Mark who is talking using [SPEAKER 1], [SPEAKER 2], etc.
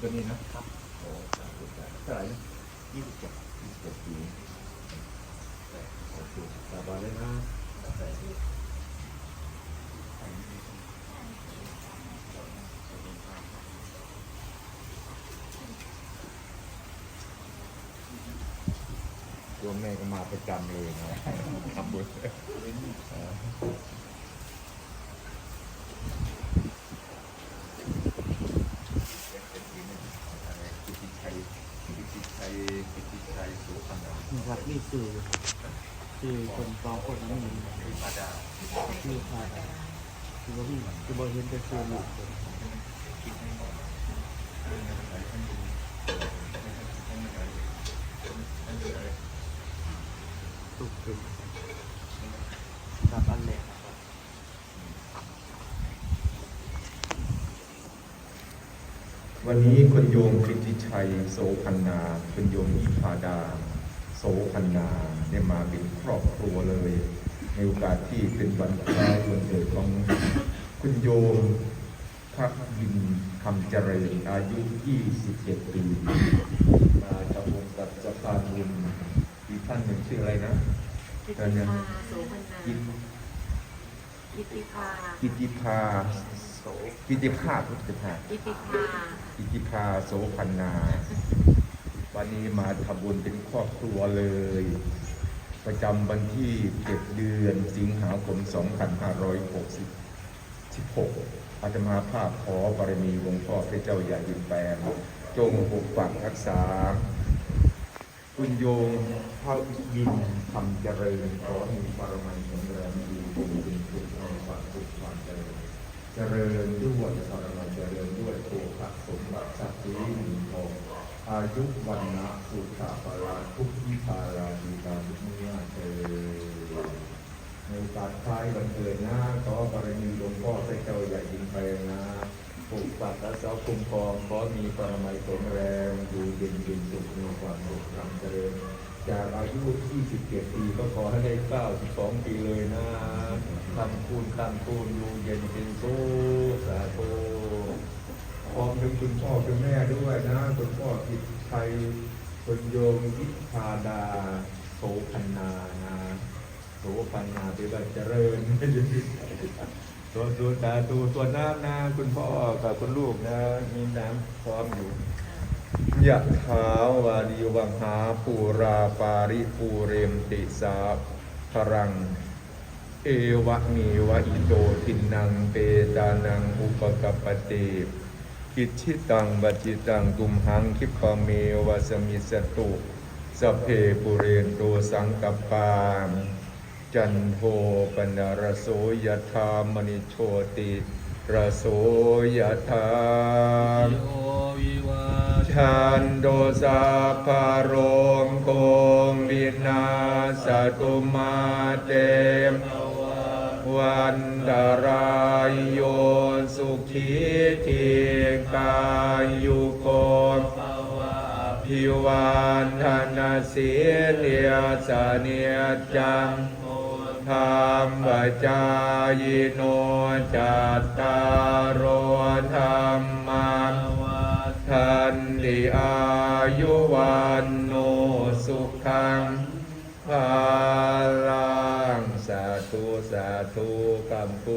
[SPEAKER 1] ตัวนี้นะครับโอ้สาธุสาธุเท่าไหร่นะ
[SPEAKER 2] ยี่สิบเจ็ด
[SPEAKER 1] ยี่สิบเจ็ดปีแต่โอเคสบายเลยนะตัวแม่ก็มาประจำเลยนะทำบุญเออกิติชัยกิติชัยกิติชัยสุพรรณ
[SPEAKER 2] นี่คือคือคนสองคนนั้นมี
[SPEAKER 1] คือพาดา
[SPEAKER 2] ชื่อพาดาคือว่าพี่คือว่าเห็นแต่คือหลุดเลยตุกเป็นกับอันแหลก
[SPEAKER 3] วันนี้คุณโยมกิติชัย โสพันนาคุณโยมอิพาดา โสพันนาได้มาเป็นครอบครัวเลยในโอกาสที่เป็นวันคล้ายวันเกิดของคุณโยมพักบินคำเจริญอายุ 27 ปี มาทำบุญกับสะพานบุญอีกท่านหนึ่งชื่ออะไรนะ
[SPEAKER 4] กิติภาโสพนา
[SPEAKER 3] กิต
[SPEAKER 4] กิติภา
[SPEAKER 3] กิติภาโสกิติภาพุทธภา
[SPEAKER 4] กิติภา
[SPEAKER 3] อิทธิพาโสพันนา วันนี้มาทำบุญเป็นครอบครัวเลย ประจำวันที่7เดือนสิงหาคม 2566 อาตมาภาพขอบารมีหลวงพ่อพระเจ้าใหญ่ดินแปลงจงปกปักรักษา คุณโยมพระยินคำเจริญขอมีปรมัยแข็งแรงดีเป็นคุณคุณความสุขความเจริญเจริญด้วยปรมัยเจริญด้วยโภคสมบัติสัพพิมีทอง อายุวันนะสุขะปราทุกขิภาราดีกาทุกเมื่อเจริญในโอกาสคล้ายวันเกิดนะขอบารมีหลวงพ่อพระเจ้าใหญ่ยินไปนะปกปักรักษาคุ้มครองขอมีปรมัยแข็งแรงอยู่เย็นเป็นสุขมีความสุขความเจริญจากอายุ 27 ปีก็ขอให้ได้ 92 ปีเลยนะทำคูณทำคูณอยู่เย็นเป็นสุขสาธุ ถึงคุณพ่อคุณแม่ด้วยนะคุณพ่ออิทไทยคุณโยมอิทธาดาโสพันนานะโสพันนาเป็นแบบเจริญตัวตัวตาตัวตัวน้ำนะคุณพ่อกับคุณลูกนะมีน้ำพร้อมอยู่ยะถาวาริวังหาปูราปาริปูเรมติสาพรัง เอวะเมวะอิโตทินังเปตานังอุปกปปติ กิจชิตังบัจิตังตุมหังคิปะเมวะสมิสตุสเพปุเรนโตสังกปปาจันโทปนารโสยธามณิโชติระโสยธา
[SPEAKER 2] โยวิวา
[SPEAKER 3] ชันโดสาพารมโกงวินาสตุมาเตมวันตรายโยสุขีที กายุโกภิวันธนาสีเลียสเนียจังธรรมจายโนจัตตารโอธรรมางทันติอายุวันโนสุขังพาลังสาธุสาธุกัมปุ